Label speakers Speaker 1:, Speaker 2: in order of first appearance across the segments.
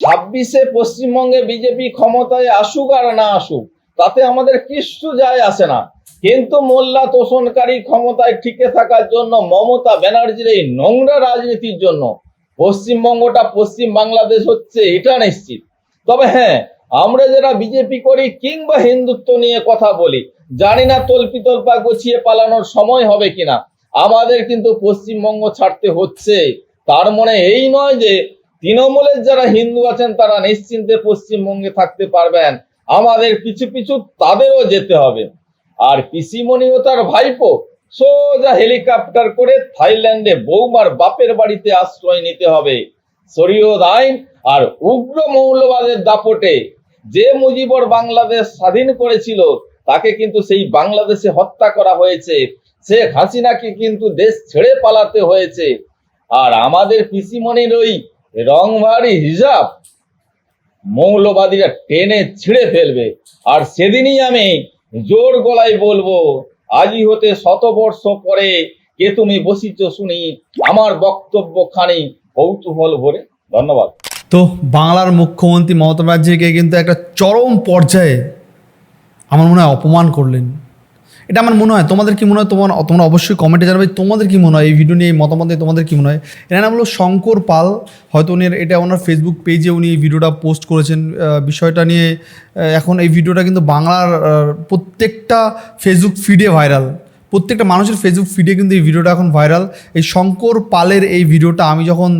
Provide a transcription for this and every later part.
Speaker 1: ছাব্বিশে পশ্চিমবঙ্গে বিজেপি ক্ষমতায় আসুক আর না আসুক, তাতে আমাদের কিচ্ছু যায় আসে না। কিন্তু মোল্লা তোষণকারী ক্ষমতায় টিকে থাকার জন্য মমতা ব্যানার্জির এই নোংরা রাজনীতির জন্য পশ্চিমবঙ্গটা পশ্চিম বাংলাদেশ হচ্ছে এটা নিশ্চিত। তবে হ্যাঁ আমরা যারা বিজেপি করি কিংবা হিন্দুত্ব নিয়ে কথা বলি, জানি না তল্পি তল্পা গুছিয়ে পালানোর সময় হবে কিনা। আমাদের কিন্তু পশ্চিমবঙ্গ ছাড়তে হচ্ছে। তার মানে এই নয় যে তৃণমূলের যারা হিন্দু আছেন, তারা নিশ্চিন্তে পশ্চিমবঙ্গে থাকতে পারবেন। আমাদের পিছু পিছু তাদেরও যেতে হবে। আর পিসিমণি ও তার ভাইপো সোজা হেলিকপ্টার করে থাইল্যান্ডে বৌমার বাপের বাড়িতে আশ্রয় নিতে হবে। শরীয়ত আইন আর উগ্র মৌলবাদের দাপটে যে মুজিবর বাংলাদেশ স্বাধীন করেছিল, তাকে কিন্তু সেই বাংলাদেশে হত্যা করা হয়েছে। শেখ হাসিনাকে কিন্তু দেশ ছেড়ে পালাতে হয়েছে। আর আমাদের পিসিমণির ওই রংভারি হিসাব মৌলবাদীরা টেনে ছিঁড়ে ফেলবে। আর সেদিনই আমি জোর গলায় বলব আজই হতে শতবর্ষ পরে কে তুমি বসিছ শুনি আমার বক্তব্য খানি কৌতূহল ভরে। ধন্যবাদ।
Speaker 2: তো বাংলার মুখ্যমন্ত্রী মমতা ব্যানার্জিকে কিন্তু একটা চরম পর্যায়ে আমার মনে হয় অপমান করলেন। এটা আমার মনে হয়, তোমাদের কি মনে হয়? তোমার, তোমরা অবশ্যই কমেন্টে জানাবে, তোমাদের কি মনে হয়? এই ভিডিও নিয়ে মতামতে তোমাদের কি মনে হয়? এর নাম হলো শঙ্কর পাল। হয়তো উনি এটা ওনার ফেসবুক পেজে উনি এই ভিডিওটা পোস্ট করেছেন। বিষয়টা নিয়ে এখন এই ভিডিওটা কিন্তু বাংলার প্রত্যেকটা ফেসবুক ফিডে ভাইরাল প্রত্যেকটা মানুষের ফেসবুক ফিডে কিন্তু এই ভিডিওটা এখন ভাইরাল এই শঙ্কর পালের এই ভিডিওটা আমি যখন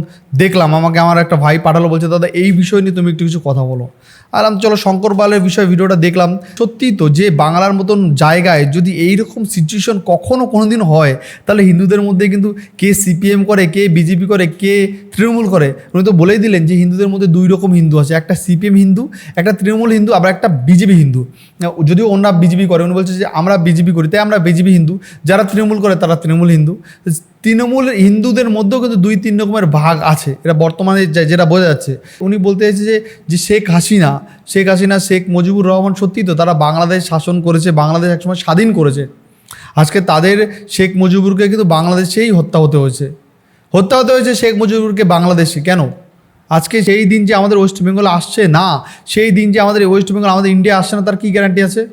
Speaker 2: দেখলাম, আমাকে আমার একটা ভাই পাঠালো, বলছে, দাদা, এই বিষয় নিয়ে তুমি একটু কিছু কথা বলো। আর আমি চলো শঙ্কর পালের বিষয়ে ভিডিওটা দেখলাম। সত্যিই তো যে বাংলার মতন জায়গায় যদি এই রকম সিচুয়েশন কখনও কোনো দিন হয়, তাহলে হিন্দুদের মধ্যে কিন্তু কে সিপিএম করে, কে বিজেপি করে, কে তৃণমূল করে? উনি তো বলেই দিলেন যে হিন্দুদের মধ্যে দুই রকম হিন্দু আছে, একটা সিপিএম হিন্দু, একটা তৃণমূল হিন্দু, আবার একটা বিজেপি হিন্দু। যদিও ওনারা বিজেপি করে, উনি বলছে যে আমরা বিজেপি করি, তাই আমরা বিজেপি হিন্দু। যারা তৃণমূল করে, তারা তৃণমূল হিন্দু। তৃণমূল হিন্দুদের মধ্যেও কিন্তু দুই, তিন রকমের ভাগ আছে। এটা বর্তমানে যেটা বোঝা যাচ্ছে। উনি বলতে চাইছে যে যে শেখ হাসিনা শেখ হাসিনা, শেখ মুজিবুর রহমান সত্যি তো তারা বাংলাদেশ শাসন করেছে, বাংলাদেশ একসময় স্বাধীন করেছে। আজকে তাদের শেখ মুজিবুরকে কিন্তু বাংলাদেশেই হত্যা হতে হয়েছে। হত্যা হতে হয়েছে শেখ মুজিবুরকে বাংলাদেশে। কেন? আজকে সেই দিন যে আমাদের ওয়েস্ট বেঙ্গল আসছে, না, সেই দিন যে আমাদের ওয়েস্ট বেঙ্গল, আমাদের ইন্ডিয়া আসছে না, তার কী গ্যারান্টি আছে?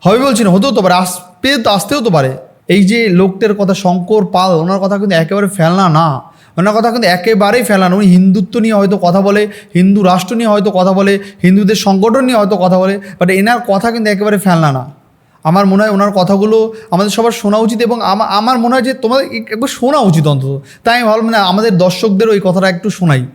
Speaker 2: হবে বলছি না, হতেও তো পারে আসবে তো আসতেও তো পারে। এই যে লোকটার কথা, শঙ্কর পাল, ওনার কথা কিন্তু একেবারে ফেলনা না। ওনার কথা কিন্তু একেবারেই ফেলনা উনি হিন্দুত্ব নিয়ে হয়তো কথা বলে, হিন্দু রাষ্ট্র নিয়ে হয়তো কথা বলে, হিন্দুদের সংগঠন নিয়ে হয়তো কথা বলে বাট এনার কথা কিন্তু একেবারে ফেলনা না। আমার মনে হয় ওনার কথাগুলো আমাদের সবার শোনা উচিত এবং আমার মনে হয় যে তোমাদের এক- একবার শোনা উচিত অন্তত। তাই আমি ভাবলাম না, আমাদের দর্শকদের ওই কথাটা একটু শোনাই।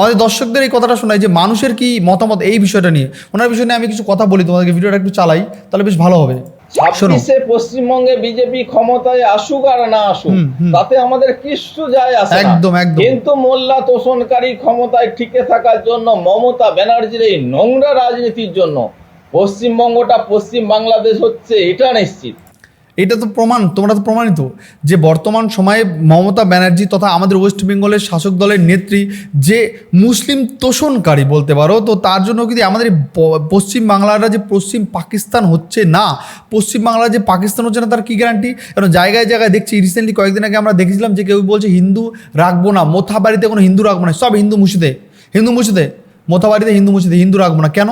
Speaker 2: আমাদের দর্শকদের এই কথাটা শোনাই যে মানুষের কি মতামত এই বিষয়টা নিয়ে? ওনার বিষয় নিয়ে আমি কিছু কথা বলি তোমাদেরকে ভিডিওটা একটু চালাই তাহলে বেশ ভালো হবে।
Speaker 1: ছাব্বিশে পশ্চিমবঙ্গে বিজেপি ক্ষমতায় আসুক আর না আসুক। তাতে আমাদের কিচ্ছু যায় আসে
Speaker 2: একদম, একদম।
Speaker 1: কিন্তু মোল্লা তোষণকারী ক্ষমতায় টিকে থাকার জন্য মমতা ব্যানার্জির এই নোংরা রাজনীতির জন্য পশ্চিমবঙ্গটা পশ্চিম বাংলাদেশ হচ্ছে এটা নিশ্চিত।
Speaker 2: এটা তো প্রমাণ, তোমরা তো প্রমাণিত যে বর্তমান সময়ে মমতা ব্যানার্জি তথা আমাদের ওয়েস্ট বেঙ্গলের শাসক দলের নেত্রী যে মুসলিম তোষণকারী বলতে পারো, তো তার জন্য কিন্তু আমাদের পশ্চিম বাংলাটা যে পশ্চিম পাকিস্তান হচ্ছে না, পশ্চিম বাংলা যে পাকিস্তান হচ্ছে না, তার কী গ্যারান্টি কারণ জায়গায় জায়গায় দেখছি রিসেন্টলি কয়েকদিন আগে আমরা দেখেছিলাম যে কেউ বলছে হিন্দু রাখব না মোথা বাড়িতে কোনো হিন্দু রাখব না, সব হিন্দু মুছিদে হিন্দু মুছিদে মোথা বাড়িতে হিন্দু মুছিদে হিন্দু রাখব না। কেন?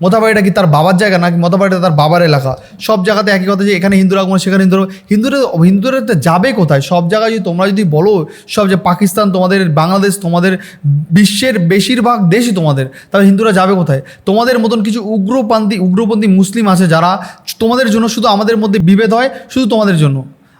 Speaker 2: মোতাবাড়িটা কি তার বাবার জায়গা নাকি মোতাবাড়িটা তার বাবার এলাকা? সব জায়গাতে একই কথা যে এখানে হিন্দু রাখব সেখানে। হিন্দুরা হিন্দুরা তো যাবে কোথায়? সব জায়গায় যদি তোমরা যদি বলো, সব যে পাকিস্তান তোমাদের, বাংলাদেশ তোমাদের, বিশ্বের বেশিরভাগ দেশই তোমাদের, তাহলে হিন্দুরা যাবে কোথায়? তোমাদের মতন কিছু উগ্রপন্থী উগ্রপন্থী মুসলিম আছে যারা তোমাদের জন্য শুধু আমাদের মধ্যে বিভেদ হয়, শুধু তোমাদের জন্য।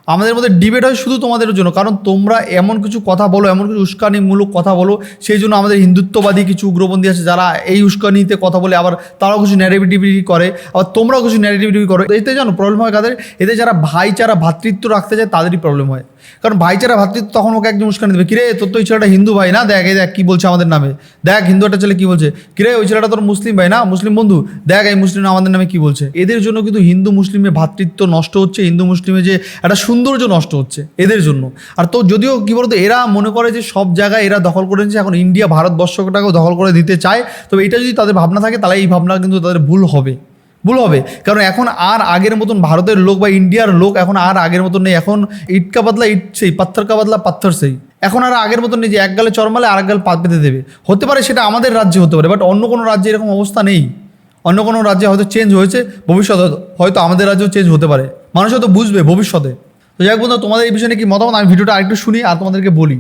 Speaker 2: আমাদের মধ্যে ডিবেট হয় শুধু তোমাদের জন্য। কারণ তোমরা এমন কিছু কথা বলো, এমন কিছু উস্কানিমূলক কথা বলো, সেই জন্য আমাদের হিন্দুত্ববাদী কিছু উগ্রপন্থী আছে যারা এই উস্কানিতে কথা বলে, আবার তারাও কিছু ন্যারেটিভিটি করে, আবার তোমরাও কিছু ন্যারেটিভিটি করো। এতে জানো প্রবলেম হয় কাদের? এতে যারা ভাইচারা ভ্রাতৃত্ব রাখতে চায়, তাদেরই প্রবলেম হয়। কারণ ভাইচারা ভ্রাতৃত্ব তখন ওকে একজন উস্কানি দেবে। কিরে, তোর তো ওই ছেলেটা হিন্দু ভাই না? দেখ, এই দেখ, কী বলছে আমাদের নামে। দেখ, হিন্দু একটা ছেলে কী বলছে? কিরে, ওই ছেলেটা তোর মুসলিম ভাই না? মুসলিম বন্ধু? দেখ, এই মুসলিম আমাদের নামে কী বলছে? এদের জন্য কিন্তু হিন্দু মুসলিমের ভ্রাতৃত্ব নষ্ট হচ্ছে, হিন্দু মুসলিমে যে একটা সৌন্দর্য নষ্ট হচ্ছে, এদের জন্য। আর তো যদিও, কী বলতো, এরা মনে করে যে সব জায়গায় এরা দখল করে নিচ্ছে এখন ইন্ডিয়া ভারতবর্ষটাকেও দখল করে দিতে চায়। তবে এটা যদি তাদের ভাবনা থাকে, তাহলে এই ভাবনা কিন্তু তাদের ভুল হবে। ভুল হবে। কারণ এখন আর আগের মতন ভারতের লোক বা ইন্ডিয়ার লোক এখন আর আগের মতন নেই। এখন ইটকা বদলা ইট সেই, পাথর কা বদলা পাথর সেই। এখন আর আগের মতন নেই যে এক গালে চরমালে আর এক গাল পাত পেতে দেবে। হতে পারে সেটা আমাদের রাজ্যে হতে পারে, বাট অন্য কোনো রাজ্যে এরকম অবস্থা নেই। অন্য কোনো রাজ্যে হয়তো চেঞ্জ হয়েছে, ভবিষ্যতে হয়তো আমাদের রাজ্যেও চেঞ্জ হতে পারে। মানুষ হয়তো বুঝবে ভবিষ্যতে। তো যাই বন্ধু তোমাদের এই বিষয়ে কি মতামত? আমি ভিডিওটা আরেকটু শুনি আর তোমাদেরকে বলি।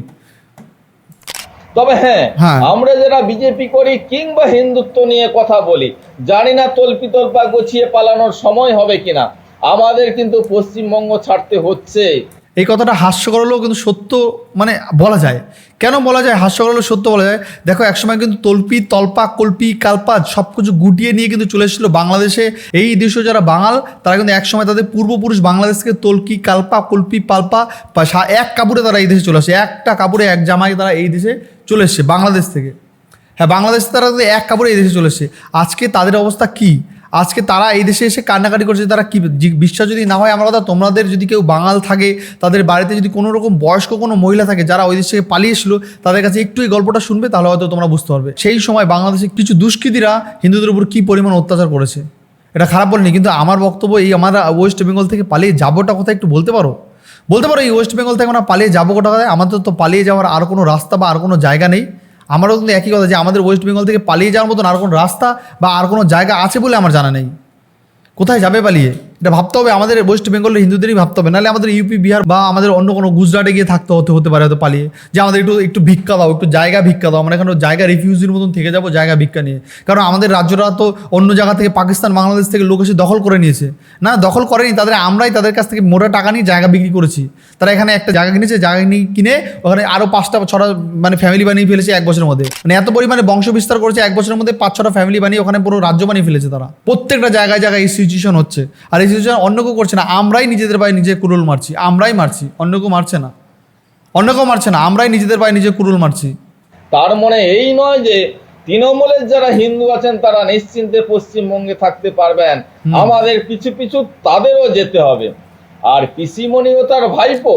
Speaker 1: তবে হ্যাঁ
Speaker 2: হ্যাঁ।
Speaker 1: আমরা যারা বিজেপি করি কিংবা হিন্দুত্ব নিয়ে কথা বলি জানি না তল্পি তল্পা গুছিয়ে পালানোর সময় হবে কিনা আমাদের কিন্তু পশ্চিমবঙ্গ ছাড়তে হচ্ছে
Speaker 2: এই কথাটা হাস্যকর হলেও কিন্তু সত্য মানে বলা যায়। কেন বলা যায় হাস্যকর হলেও সত্য বলা যায়? দেখো, একসময় কিন্তু তল্পি, তলপা, কল্পি কালপাত সব কিছু গুটিয়ে নিয়ে কিন্তু চলে এসেছিল বাংলাদেশে। এই দেশে যারা বাঙাল, তারা কিন্তু একসময় তাদের পূর্বপুরুষ বাংলাদেশ থেকে তলকি কালপা, কল্পি, পালপা এক কাপড়ে তারা এই দেশে চলে আসে। একটা কাপড়ে, এক জামাই তারা এই দেশে চলে এসছে, বাংলাদেশ থেকে। হ্যাঁ বাংলাদেশ তারা এক কাপড়ে এই দেশে চলে এসছে। আজকে তাদের অবস্থা কি? আজকে তারা এই দেশে এসে কান্নাকাটি করছে, তারা কি বিশ্বাস যদি না হয়, আমার তোমাদের যদি কেউ বাঙাল থাকে, তাদের বাড়িতে যদি কোনো রকম বয়স্ক কোনো মহিলা থাকে, যারা ওই দেশ থেকে পালিয়ে এসেছিল তাদের কাছে একটু এই গল্পটা শুনবে, তাহলে হয়তো তোমরা বুঝতে পারবে। সেই সময় বাংলাদেশে কিছু দুষ্কৃতীরা হিন্দুদের উপর কী পরিমাণ অত্যাচার করেছে? এটা খারাপ বলিনি, কিন্তু আমার বক্তব্য এই আমরা ওয়েস্ট বেঙ্গল থেকে পালিয়ে যাবোটা কথা একটু বলতে পারো? বলতে পারো, এই ওয়েস্ট বেঙ্গল থেকে আমরা পালিয়ে যাব কোটা আমাদের তো পালিয়ে যাওয়ার আর কোনো রাস্তা বা আর কোনো জায়গা নেই। আমারও কিন্তু একই কথা যে আমাদের ওয়েস্ট বেঙ্গল থেকে পালিয়ে যাওয়ার মতন আর কোনো রাস্তা বা আর কোনো জায়গা আছে বলে আমার জানা নেই। কোথায় যাবে পালিয়ে? এটা ভাবতে হবে, আমাদের ওয়েস্ট বেঙ্গলের হিন্দুদেরই ভাবতে হবে। নাহলে আমাদের ইউপি বিহার বা আমাদের অন্য কোনো গুজরাটে গিয়ে থাকতে হতে হতে পারে হয়তো পালিয়ে। যে আমাদের একটু একটু ভিক্ষা দাও, একটু জায়গা ভিক্ষা দাও। আমরা এখানে জায়গা রিফিউজির মতন থেকে যাব, জায়গা ভিক্ষা নিয়ে। কারণ আমাদের রাজ্যরা তো অন্য জায়গা থেকে পাকিস্তান, বাংলাদেশ থেকে লোক এসে দখল করে নিয়েছে। না, দখল করেনি, তাদের আমরাই তাদের কাছ থেকে মোটা টাকা নিয়ে জায়গা বিক্রি করেছি। তারা এখানে একটা জায়গা কিনেছে জায়গা কিনে ওখানে আরও পাঁচটা ছটা মানে ফ্যামিলি বানিয়ে ফেলেছে এক বছরের মধ্যে। মানে এত পরিমাণে বংশ বিস্তার করেছে এক বছরের মধ্যে পাঁচ ছটা ফ্যামিলি বানিয়ে ওখানে পুরো রাজ্য বানিয়ে ফেলেছে তারা। প্রত্যেকটা জায়গায় জায়গায় এই সিচুয়েশন হচ্ছে। আর এই সিচুয়েশন অন্য কেউ করছে না। আমরাই নিজেদের পায়ে নিজে কুরুল মারছি। আমরাই মারছি। অন্য কেউ মারছে না। অন্য কেউ মারছে না। আমরাই নিজেদের পায়ে নিজে কুরুল মারছি।
Speaker 1: তার মানে এই নয় যে তৃণমূলের যারা হিন্দু আছেন তারা নিশ্চিন্তে পশ্চিমবঙ্গে থাকতে পারবেন। আমাদের পিছু পিছু তাদেরও যেতে হবে। আর পিসিমণি ও তার ভাইপো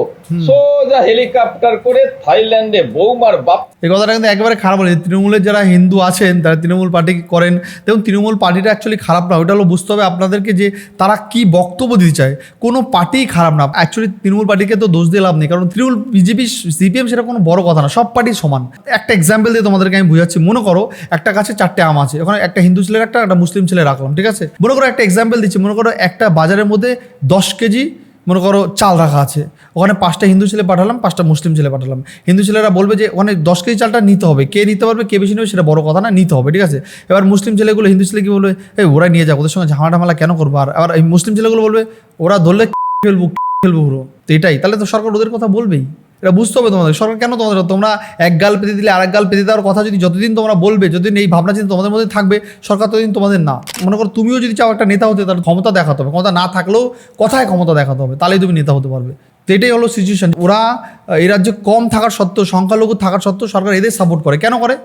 Speaker 1: সোজা হেলিকপ্টার করে থাইল্যান্ডে বৌমার বাপ
Speaker 2: এই কথাটা কিন্তু একেবারে খারাপ বলে তৃণমূলের যারা হিন্দু আছেন তারা তৃণমূল পার্টি করেন দেখুন তৃণমূল পার্টিটা অ্যাকচুয়ালি খারাপ না ওটা হলো বুঝতে হবে আপনাদেরকে যে তারা কি বক্তব্য দিতে চায়। কোনো পার্টিই খারাপ না। অ্যাকচুয়ালি তৃণমূল পার্টিকে তো দোষ দিয়ে লাভ নেই কারণ তৃণমূল বিজেপি সিপিএম সেটা কোনো বড় কথা না সব পার্টি সমান। একটা এক্সাম্পল দিয়ে তোমাদেরকে আমি বুঝাচ্ছি। মনে করো একটা গাছে চারটে আম আছে ওখানে একটা হিন্দু ছেলের একটা একটা মুসলিম ছেলে রাখলাম ঠিক আছে? মনে করো একটা এক্সাম্পল দিচ্ছি মনে করো একটা বাজারের মধ্যে দশ কেজি মনে করো চাল রাখা আছে। ওখানে পাঁচটা হিন্দু ছেলে পাঠালাম, পাঁচটা মুসলিম ছেলে পাঠালাম। হিন্দু ছেলেরা বলবে যে, ওখানে দশ কেজি চালটা নিতে হবে। কে নিতে পারবে, কে বেশি নেবে সেটা বড় কথা না, নিতে হবে, ঠিক আছে? এবার মুসলিম ছেলেগুলো, হিন্দু ছেলে কি বলবে, এই ওরা নিয়ে যাক, ওদের সঙ্গে ঝামেলা ঢামালা কেন করব? আর আবার এই মুসলিম ছেলেগুলো বলবে, ওরা ধরলে ফেলব ফেলব পুরো? তো এটাই। তাহলে তো সরকার ওদের কথা বলবেই। এটা বুঝতে হবে তোমাদের। সরকার কেন তোমাদের তোমরা এক গাল পেতে দিলে আরেক গাল পেতে দেওয়ার কথা যদি যতদিন তোমরা বলবে, যতদিন এই ভাবনা চিন্তা তোমাদের মধ্যে থাকবে, সরকার ততদিন তোমাদের না। মনে করো তুমিও যদি চাও একটা নেতা হতে, তাহলে ক্ষমতা দেখাতে হবে। ক্ষমতা না থাকলেও কথায় ক্ষমতা দেখাতে হবে, তাহলেই তুমি নেতা হতে পারবে। তো এটাই হলো সিচুয়েশন ওরা, এই রাজ্যে কম থাকার সত্ত্বেও, সংখ্যালঘু থাকার সত্ত্বেও সরকার এদের সাপোর্ট করে। কেন করে?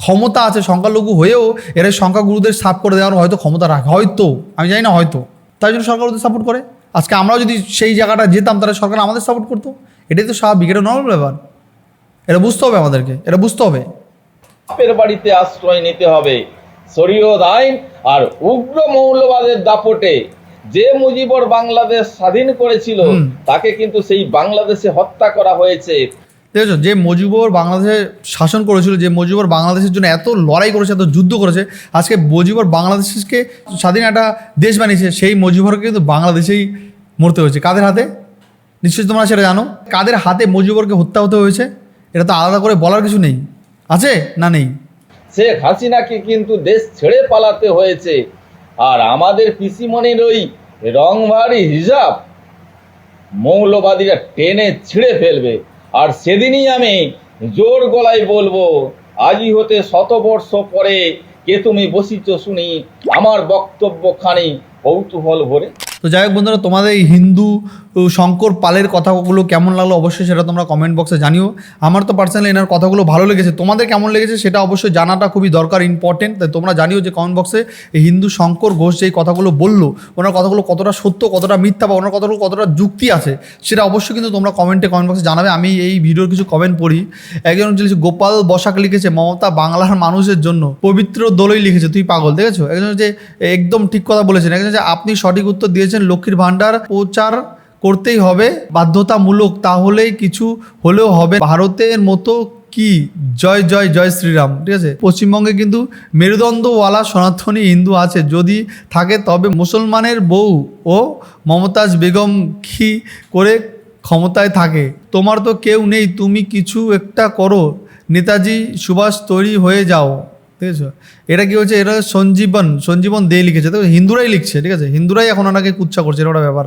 Speaker 2: ক্ষমতা আছে সংখ্যালঘু হয়েও এরা সংখ্যাগুরুদের সাপ করে দেওয়ার হয়তো ক্ষমতা রাখে। হয়তো, আমি জানি না হয়তো। তাই জন্য সরকার ওদের সাপোর্ট করে। আজকে আমরাও যদি সেই জায়গাটা যেতাম, তাহলে সরকার আমাদের সাপোর্ট করতো। এটাই তো স্বাভাবিক এটা নর্মাল ব্যাপার। এটা বুঝতে হবে আমাদেরকে এটা বুঝতে হবে।
Speaker 1: বাপের বাড়িতে আশ্রয় নিতে হবে শরীয়ত আইন আর উগ্র মৌলবাদের দাপটে। যে মুজিবর বাংলাদেশ স্বাধীন করেছিল তাকে কিন্তু সেই বাংলাদেশে হত্যা করা হয়েছে।
Speaker 2: দেখেছ যে মজিবর বাংলাদেশে শাসন করেছিল যে মজিবর বাংলাদেশের জন্য এত লড়াই করেছে এত যুদ্ধ করেছে আজকে মজিবর বাংলাদেশকে স্বাধীন একটা দেশ বানিয়েছে সেই মজিবরকে কিন্তু বাংলাদেশেই মরতে হয়েছে। কাদের হাতে? নিশ্চয়ই তোমরা সেটা জানো? কাদের হাতে মজিবরকে হত্যা হতে হয়েছে? এটা তো আলাদা করে বলার কিছু নেই। আছে না নেই?
Speaker 1: শেখ হাসিনাকে কিন্তু দেশ ছেড়ে পালাতে হয়েছে। আর আমাদের পিসিমণির ওই রংভারি হিসাব মৌলবাদীরা টেনে ছিঁড়ে ফেলবে। আর সেদিনই আমি জোর গলায় বলব আজই হতে শতবর্ষ পরে কে তুমি বসিছ শুনি, আমার বক্তব্য খানি কৌতূহল ভরে।
Speaker 2: তো যাই হোক বন্ধুরা, তোমাদের এই হিন্দু শঙ্কর পালের কথাগুলো কেমন লাগল অবশ্যই সেটা তোমরা কমেন্ট বক্সে জানিও। আমার তো পার্সোনালি এনার কথাগুলো ভালো লেগেছে। তোমাদের কেমন লেগেছে সেটা অবশ্যই জানাটা খুবই দরকার ইম্পর্টেন্ট তাই তোমরা জানিও যে কমেন্ট বক্সে এই হিন্দু শঙ্কর ঘোষ যেই কথাগুলো বলল, ওনার কথাগুলো কতটা সত্য, কতটা মিথ্যা বা ওনার কথাগুলো কতটা যুক্তি আছে, সেটা অবশ্যই কিন্তু তোমরা কমেন্টে কমেন্ট বক্সে জানাবে। আমি এই ভিডিওর কিছু কমেন্ট পড়ি। একজন হচ্ছে গোপাল বসাক লিখেছে, মমতা বাংলার মানুষের জন্য পবিত্র দোলই লিখেছে। তুই পাগল, দেখেছ? একজন হচ্ছে একদম ঠিক কথা বলেছেন। একজন হচ্ছে, আপনি সঠিক উত্তর দিয়েছেন লক্ষ্মীর ভাণ্ডার প্রচার করতেই হবে, বাধ্যতামূলক, তাহলেই কিছু হলেও হবে। ভারতের মতো কি? জয় জয় জয় শ্রীরাম, ঠিক আছে? পশ্চিমবঙ্গে কিন্তু মেরুদণ্ডওয়ালা সনাতনী হিন্দু আছে, যদি থাকে তবে মুসলমানের বউ ও মমতাজ বেগম কি করে ক্ষমতায় থাকে? তোমার তো কেউ নেই, তুমি কিছু একটা করো। নেতাজি সুভাষ তৈরি হয়ে যাও। ঠিক আছে এটা কি হচ্ছে? এটা সঞ্জীবন সঞ্জীবন দে লিখেছে। তো হিন্দুরাই লিখছে, ঠিক আছে? হিন্দুরাই এখন ওনাকে কুচ্ছা করছে, এটা ব্যাপার।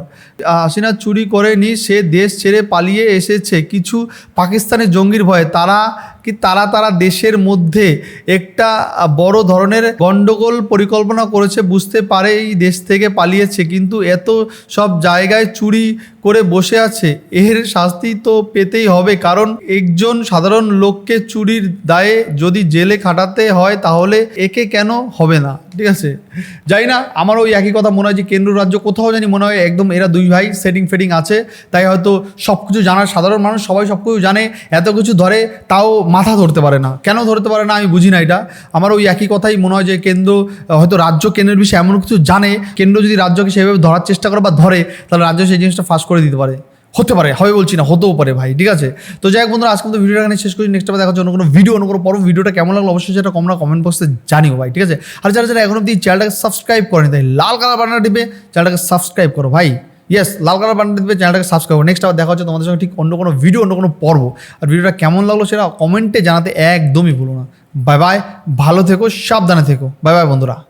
Speaker 2: আসিনা চুরি করেনি, সে দেশ ছেড়ে পালিয়ে এসেছে। কিছু পাকিস্তানের জঙ্গির ভয়ে তারা কি তারা তারা দেশের মধ্যে একটা বড় ধরনের গন্ডগোল পরিকল্পনা করেছে বুঝতে পারে এই দেশ থেকে পালিয়েছে, কিন্তু এত সব জায়গায় চুরি করে বসে আছে, এর শাস্তি তো পেতেই হবে। কারণ একজন সাধারণ লোককে চুরির দায়ে যদি জেলে খাটাতে হয়, তাহলে একে কেন হবে না? ঠিক আছে? জানি না, আমার ওই একই কথা মনে হয় যে কেন্দ্র রাজ্য কোথাও জানি মনে হয় একদম এরা দুই ভাই সেটিং ফেটিং আছে, তাই হয়তো সব কিছু জানার সাধারণ মানুষ সবাই সব কিছু জানে, এত কিছু ধরে, তাও মাথা ধরতে পারে না। কেন ধরতে পারে না? আমি বুঝি না এটা। আমার ওই একই কথাই মনে হয় যে কেন্দ্র, হয়তো রাজ্য কেন্দ্রের বিষয়ে এমন কিছু জানে, কেন্দ্র যদি রাজ্যকে সেভাবে ধরার চেষ্টা করে বা ধরে, তাহলে রাজ্য সেই জিনিসটা ফাঁস করে দিতে পারে। হতে পারে, হবে বলছি না, হতেও পারে ভাই, ঠিক আছে? তো যাই হোক বন্ধুরা, আজকে তো ভিডিওটা এখানে শেষ করি নেক্সট দেখা হচ্ছে অন্য কোনো ভিডিও অন্য কোনো পরব। ভিডিওটা কেমন লাগল অবশ্যই সেটা তোমরা কমেন্ট বক্সে জানিও ভাই, ঠিক আছে? আর যারা যারা এখন অব্দি চ্যানেলটাকে সাবস্ক্রাইব করেনি, তাই লাল কালার বাটনটা টিপে চ্যানেলটাকে সাবস্ক্রাইব করো ভাই। ইয়েস লাল কালার বাটন দিবে চ্যানেলটাকে সাবস্ক্রাইব করো। নেক্সট আবার দেখা হচ্ছে তোমাদের সঙ্গে ঠিক অন্য কোনো ভিডিও অন্য কোনো পর্ব। আর ভিডিওটা কেমন লাগল সেটা কমেন্টে জানাতে একদমই ভুলো না। বাই বাই ভালো থেকো, সাবধানে থেকো। বাই বাই বন্ধুরা।